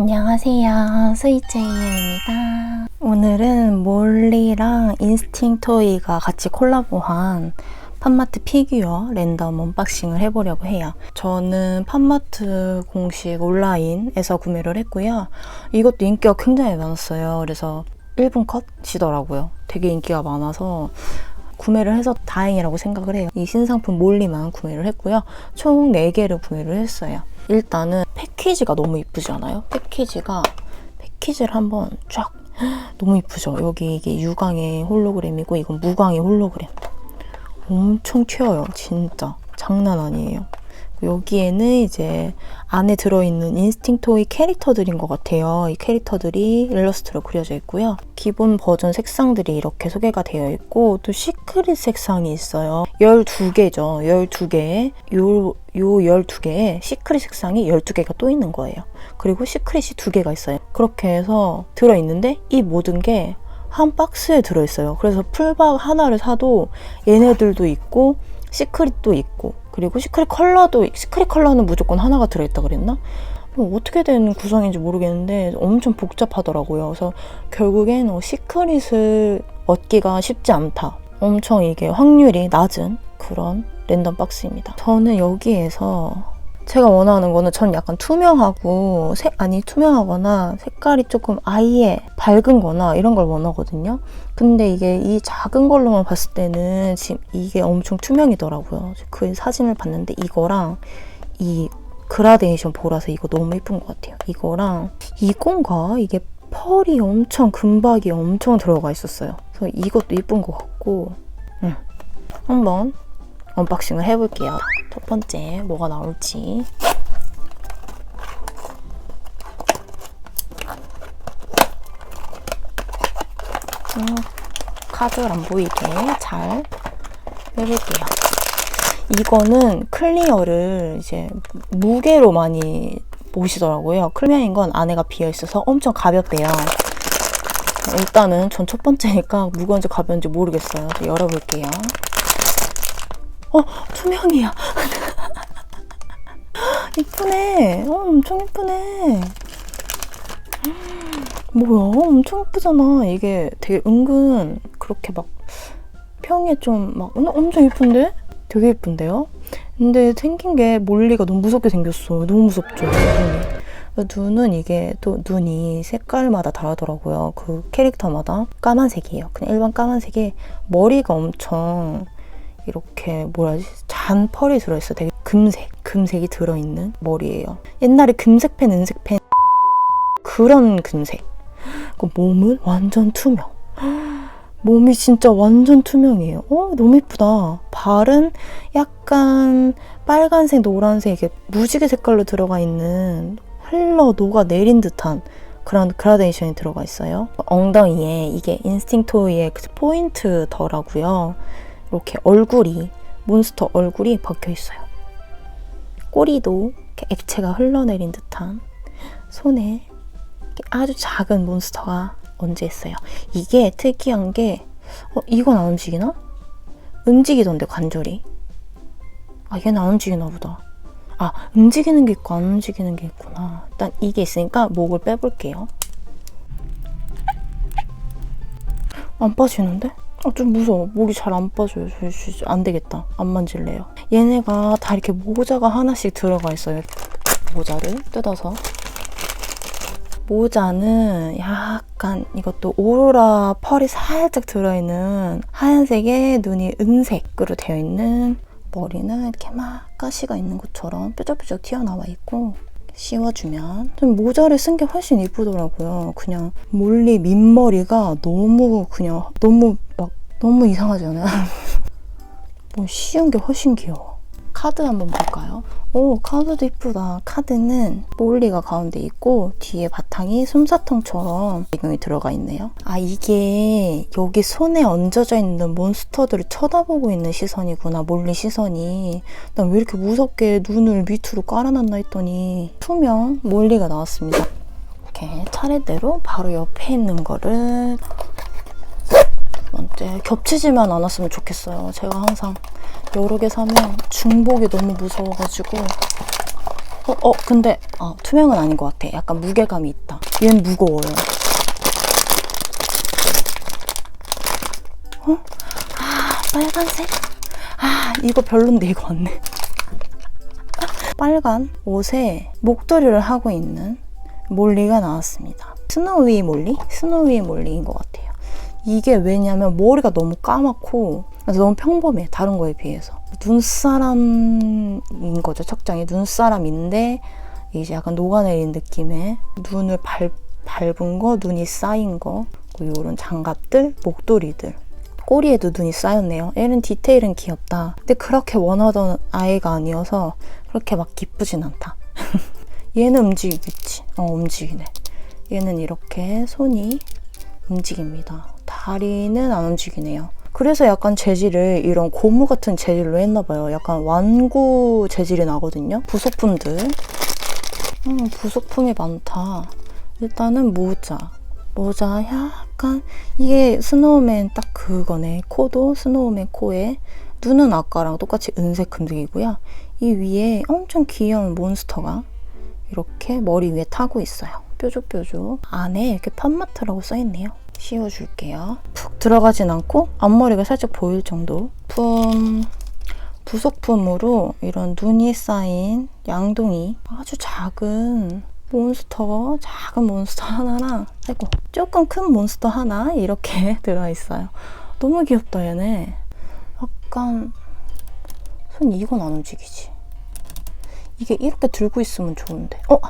안녕하세요. 스위치입니다. 오늘은 몰리랑 인스팅토이가 같이 콜라보한 팜마트 피규어 랜덤 언박싱을 해보려고 해요. 저는 팜마트 공식 온라인에서 구매를 했고요. 이것도 인기가 굉장히 많았어요. 그래서 1분 컷이더라고요. 되게 인기가 많아서 구매를 해서 다행이라고 생각을 해요. 이 신상품 몰리만 구매를 했고요. 총 4개를 구매를 했어요. 일단은 패키지가 너무 이쁘지 않아요? 패키지가 패키지를 한번 쫙 너무 이쁘죠? 여기 이게 유광의 홀로그램이고 이건 무광의 홀로그램. 엄청 튀어요, 진짜. 장난 아니에요. 여기에는 이제 안에 들어있는 인스팅토이 캐릭터들인 것 같아요. 이 캐릭터들이 일러스트로 그려져 있고요. 기본 버전 색상들이 이렇게 소개가 되어 있고 또 시크릿 색상이 있어요. 12개죠. 12개. 요, 요 12개에 시크릿 색상이 12개가 또 있는 거예요. 그리고 시크릿이 2개가 있어요. 그렇게 해서 들어있는데 이 모든 게 한 박스에 들어있어요. 그래서 풀박 하나를 사도 얘네들도 있고 시크릿도 있고 그리고 시크릿 컬러도 시크릿 컬러는 무조건 하나가 들어있다 그랬나? 뭐 어떻게 된 구성인지 모르겠는데 엄청 복잡하더라고요. 그래서 결국엔 어, 시크릿을 얻기가 쉽지 않다. 엄청 이게 확률이 낮은 그런 랜덤 박스입니다. 저는 여기에서 제가 원하는 거는 전 약간 투명하고 색 아니 투명하거나 색깔이 조금 아예 밝은 거나 이런 걸 원하거든요. 근데 이게 이 작은 걸로만 봤을 때는 지금 이게 엄청 투명이더라고요. 그 사진을 봤는데 이거랑 이 그라데이션 보라색 이거 너무 예쁜 것 같아요. 이거랑 이건가? 이게 펄이 엄청 금박이 엄청 들어가 있었어요. 그래서 이것도 예쁜 것 같고 음. 한번 언박싱을 해볼게요. 첫 번째 뭐가 나올지. 음, 카드를 안 보이게 잘 해볼게요. 이거는 클리어를 이제 무게로 많이 보시더라고요. 클리어인 건 안에가 비어 있어서 엄청 가볍대요. 일단은 전 첫 번째니까 무거운지 가벼운지 모르겠어요. 열어볼게요. 어, 투명이야. 이쁘네. 어, 엄청 이쁘네. 뭐야, 엄청 이쁘잖아. 이게 되게 은근 그렇게 막 평에 좀 막 엄청 이쁜데? 되게 이쁜데요? 근데 생긴 게 몰리가 너무 무섭게 생겼어. 너무 무섭죠, 눈이. 눈은 이게 또 눈이 색깔마다 다르더라고요. 그 캐릭터마다 까만색이에요. 그냥 일반 까만색에 머리가 엄청 이렇게 뭐라 하지? 잔 펄이 들어있어. 되게 금색, 금색이 들어있는 머리예요. 옛날에 금색펜, 은색펜 그런 금색. 그 몸은 완전 투명. 몸이 진짜 완전 투명이에요. 어, 너무 예쁘다. 발은 약간 빨간색, 노란색, 이게 무지개 색깔로 들어가 있는 흘러 녹아 내린 듯한 그런 그라데이션이 들어가 있어요. 엉덩이에 이게 인스팅토이의 그 포인트더라고요. 이렇게 얼굴이 몬스터 얼굴이 박혀 있어요. 꼬리도 액체가 흘러내린 듯한 손에 아주 작은 몬스터가 얹어 있어요. 이게 특이한 게 어, 이건 안 움직이나? 움직이던데 관절이. 아 얘는 안 움직이나 보다. 아 움직이는 게 있고 안 움직이는 게 있구나. 일단 이게 있으니까 목을 빼볼게요. 안 빠지는데? 아, 좀 무서워. 목이 잘 안 빠져요. 안 되겠다. 안 만질래요. 얘네가 다 이렇게 모자가 하나씩 들어가 있어요. 모자를 뜯어서. 모자는 약간 이것도 오로라 펄이 살짝 들어있는 하얀색에 눈이 은색으로 되어 있는 머리는 이렇게 막 가시가 있는 것처럼 뾰족뾰족 튀어나와 있고 씌워주면 좀 모자를 쓴 게 훨씬 이쁘더라고요. 그냥 몰리 민머리가 너무 그냥 너무 막 너무 이상하지 않아요? 뭐 쉬운 게 훨씬 귀여워. 카드 한번 볼까요? 오 카드도 이쁘다. 카드는 몰리가 가운데 있고 뒤에 바탕이 솜사탕처럼 배경이 들어가 있네요. 아 이게 여기 손에 얹어져 있는 몬스터들을 쳐다보고 있는 시선이구나. 몰리 시선이. 난 왜 이렇게 무섭게 눈을 밑으로 깔아놨나 했더니 투명 몰리가 나왔습니다. 이렇게 차례대로 바로 옆에 있는 거를 번째 겹치지만 않았으면 좋겠어요. 제가 항상 여러 개 사면 중복이 너무 무서워가지고 어, 어 근데 어, 투명은 아닌 것 같아. 약간 무게감이 있다. 얘는 무거워요. 어? 아 빨간색? 아 이거 별론데 이거 안네. 빨간 옷에 목도리를 하고 있는 몰리가 나왔습니다. 스노위 몰리? 스노위 몰리인 것 같아요. 이게 왜냐면 머리가 너무 까맣고 너무 평범해 다른 거에 비해서. 눈사람인 거죠 척장이. 눈사람인데 이제 약간 녹아내린 느낌의 눈을 발, 밟은 거 눈이 쌓인 거 이런 장갑들 목도리들. 꼬리에도 눈이 쌓였네요. 얘는 디테일은 귀엽다. 근데 그렇게 원하던 아이가 아니어서 그렇게 막 기쁘진 않다. 얘는 움직이겠지. 어 움직이네. 얘는 이렇게 손이 움직입니다. 다리는 안 움직이네요. 그래서 약간 재질을 이런 고무 같은 재질로 했나봐요. 약간 완구 재질이 나거든요. 부속품들. 음, 부속품이 많다. 일단은 모자. 모자 약간 이게 스노우맨 딱 그거네. 코도 스노우맨 코에 눈은 아까랑 똑같이 은색 금색이고요. 이 위에 엄청 귀여운 몬스터가 이렇게 머리 위에 타고 있어요. 뾰족뾰족. 안에 이렇게 팜마트라고 써있네요. 씌워줄게요. 푹 들어가진 않고 앞머리가 살짝 보일 정도. 품 부속품으로 이런 눈이 쌓인 양동이 아주 작은 몬스터, 작은 몬스터 하나랑 아이고 조금 큰 몬스터 하나 이렇게 들어있어요. 너무 귀엽다 얘네. 약간 손 이건 안 움직이지. 이게 이렇게 들고 있으면 좋은데. 어,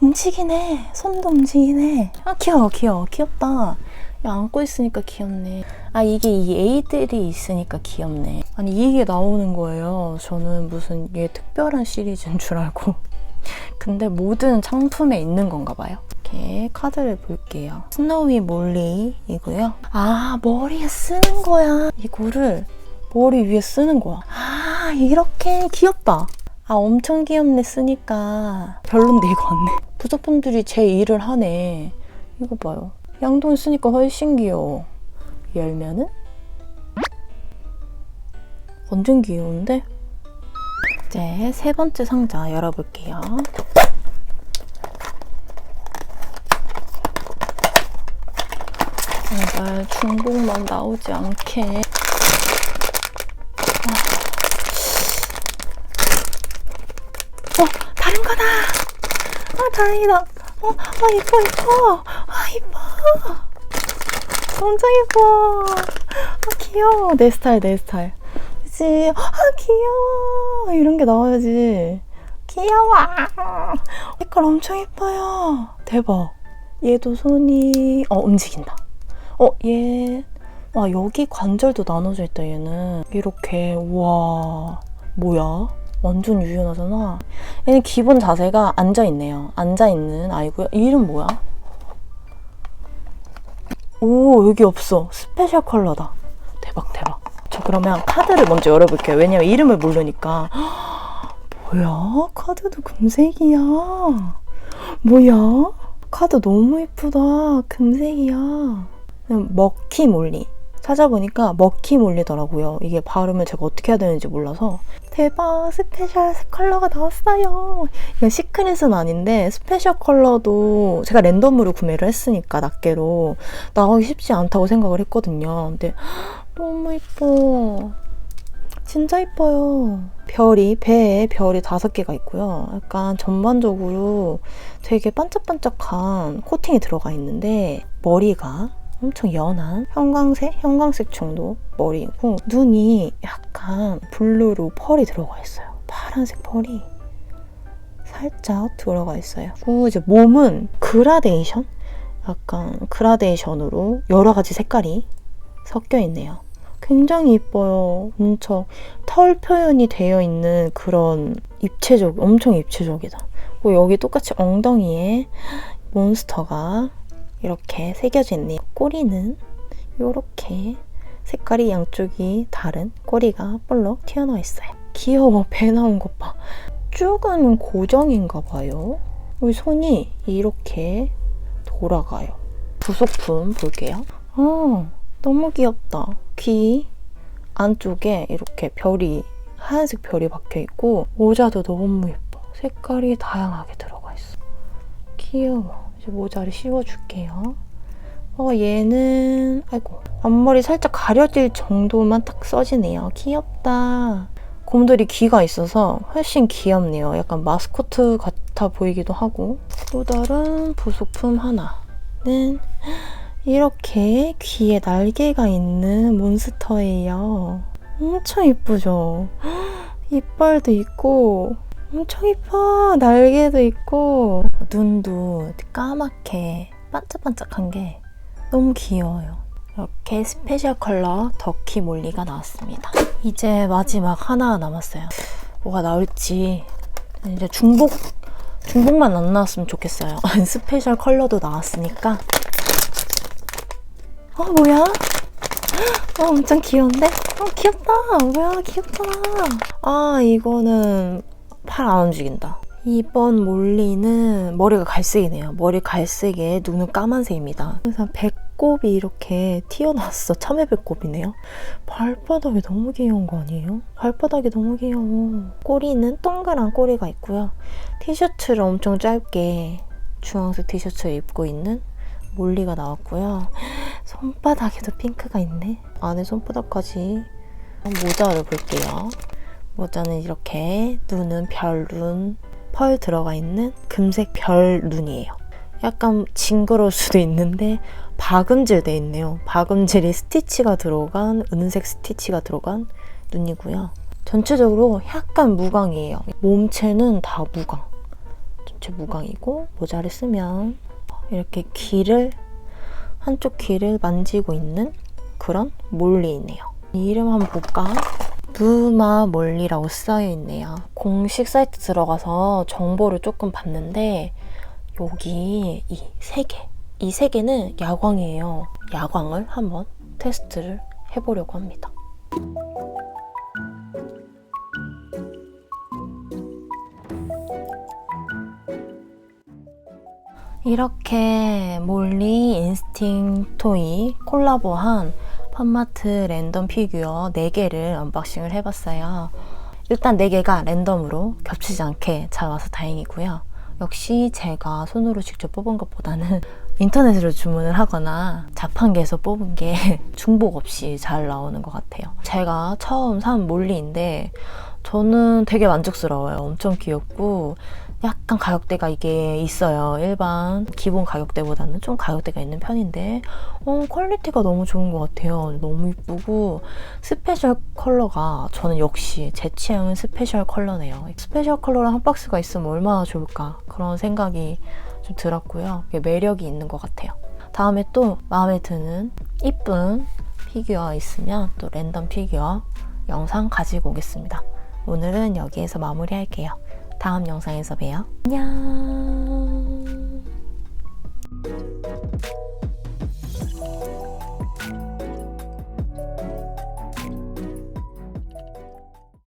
움직이네. 손도 움직이네. 아, 귀여워, 귀여워. 귀엽다. 야, 안고 있으니까 귀엽네. 아, 이게 이 에이들이 있으니까 귀엽네. 아니, 이게 나오는 거예요. 저는 무슨 얘 특별한 시리즈인 줄 알고. 근데 모든 상품에 있는 건가 봐요. 이렇게 카드를 볼게요. 스노위 몰리이고요. 아, 머리에 쓰는 거야. 이거를 머리 위에 쓰는 거야. 아, 이렇게 귀엽다. 아 엄청 귀엽네 쓰니까 별론데 이거 안네 부속품들이 제 일을 하네 이거 봐요 양돈 쓰니까 훨씬 귀여워 열면은 완전 귀여운데 이제 세 번째 상자 열어볼게요 제발 중복만 나오지 않게 어, 다른 거다. 아, 다행이다. 어, 아, 이뻐, 이뻐. 아, 이뻐. 엄청 이뻐. 아, 귀여워. 내 스타일, 내 스타일. 그치? 아, 귀여워. 이런 게 나와야지. 귀여워. 색깔 엄청 이뻐요. 대박. 얘도 손이, 어, 움직인다. 어, 얘. 와, 여기 관절도 나눠져 있다, 얘는. 이렇게, 우와. 뭐야? 완전 유연하잖아. 얘는 기본 자세가 앉아있네요. 앉아있는 아이고요. 이름 뭐야? 오, 여기 없어. 스페셜 컬러다. 대박, 대박. 저 그러면 카드를 먼저 열어볼게요. 왜냐면 이름을 모르니까. 뭐야? 카드도 금색이야. 뭐야? 카드 너무 이쁘다. 금색이야. 먹키 몰리. 찾아보니까 먹키 몰리더라고요. 이게 발음을 제가 어떻게 해야 되는지 몰라서 대박 스페셜 컬러가 나왔어요. 이건 시크릿은 아닌데 스페셜 컬러도 제가 랜덤으로 구매를 했으니까 낱개로 나오기 쉽지 않다고 생각을 했거든요. 근데 너무 이뻐. 진짜 이뻐요. 별이 배에 별이 다섯 개가 있고요. 약간 전반적으로 되게 반짝반짝한 코팅이 들어가 있는데 머리가 엄청 연한 형광색, 형광색 정도 머리고 눈이 약간 블루로 펄이 들어가 있어요. 파란색 펄이 살짝 들어가 있어요. 그리고 이제 몸은 그라데이션? 약간 그라데이션으로 여러 가지 색깔이 섞여 있네요. 굉장히 이뻐요. 엄청 털 표현이 되어 있는 그런 입체적, 엄청 입체적이다. 그리고 여기 똑같이 엉덩이에 몬스터가 이렇게 새겨져 있네요. 꼬리는 이렇게 색깔이 양쪽이 다른 꼬리가 볼록 튀어나와 있어요. 귀여워. 배 나온 것 봐. 쭉은 고정인가 봐요. 우리 손이 이렇게 돌아가요. 부속품 볼게요. 어, 너무 귀엽다. 귀 안쪽에 이렇게 별이 하얀색 별이 박혀 있고 모자도 너무 예뻐. 색깔이 다양하게 들어가 있어. 귀여워. 이제 모자를 씌워줄게요. 어, 얘는, 아이고, 앞머리 살짝 가려질 정도만 딱 써지네요. 귀엽다. 곰돌이 귀가 있어서 훨씬 귀엽네요. 약간 마스코트 같아 보이기도 하고. 또 다른 부속품 하나는 이렇게 귀에 날개가 있는 몬스터예요. 엄청 이쁘죠? 이빨도 있고 엄청 이뻐. 날개도 있고 눈도 까맣게 반짝반짝한 게 너무 귀여워요. 이렇게 스페셜 컬러 더키 몰리가 나왔습니다. 이제 마지막 하나 남았어요. 뭐가 나올지 이제 중복 중복만 안 나왔으면 좋겠어요. 스페셜 컬러도 나왔으니까. 어 뭐야? 어 엄청 귀여운데? 어 귀엽다. 뭐야 귀엽잖아. 아 이거는 팔 안 움직인다. 이번 몰리는 머리가 갈색이네요. 머리 갈색에 눈은 까만색입니다. 그래서 배꼽이 이렇게 튀어나왔어. 참외 배꼽이네요. 발바닥이 너무 귀여운 거 아니에요? 발바닥이 너무 귀여워. 꼬리는 동그란 꼬리가 있고요. 티셔츠를 엄청 짧게 주황색 티셔츠를 입고 있는 몰리가 나왔고요. 손바닥에도 핑크가 있네. 안에 손바닥까지 모자를 볼게요. 모자는 이렇게 눈은 별눈 펄 들어가 있는 금색 별 눈이에요. 약간 징그러울 수도 있는데 박음질 돼 있네요. 박음질이 스티치가 들어간 은색 스티치가 들어간 눈이고요. 전체적으로 약간 무광이에요. 몸체는 다 무광. 전체 무광이고 모자를 쓰면 이렇게 귀를 한쪽 귀를 만지고 있는 그런 몰리이네요. 이름 한번 볼까? 부마 몰리라고 써여 있네요. 공식 사이트 들어가서 정보를 조금 봤는데 여기 이 세 개, 이 세 개는 야광이에요. 야광을 한번 테스트를 해보려고 합니다. 이렇게 몰리 인스팅 토이 콜라보한 펀마트 랜덤 피규어 4개를 언박싱을 해봤어요. 일단 4개가 랜덤으로 겹치지 않게 잘 와서 다행이고요. 역시 제가 손으로 직접 뽑은 것보다는 인터넷으로 주문을 하거나 자판기에서 뽑은 게 중복 없이 잘 나오는 것 같아요. 제가 처음 산 몰리인데 저는 되게 만족스러워요. 엄청 귀엽고 약간 가격대가 이게 있어요. 일반 기본 가격대보다는 좀 가격대가 있는 편인데 어, 퀄리티가 너무 좋은 것 같아요. 너무 이쁘고 스페셜 컬러가 저는 역시 제 취향은 스페셜 컬러네요. 스페셜 컬러랑 한 박스가 있으면 얼마나 좋을까 그런 생각이 좀 들었고요. 매력이 있는 것 같아요. 다음에 또 마음에 드는 이쁜 피규어 있으면 또 랜덤 피규어 영상 가지고 오겠습니다. 오늘은 여기에서 마무리할게요. 다음 영상에서 봬요. 안녕.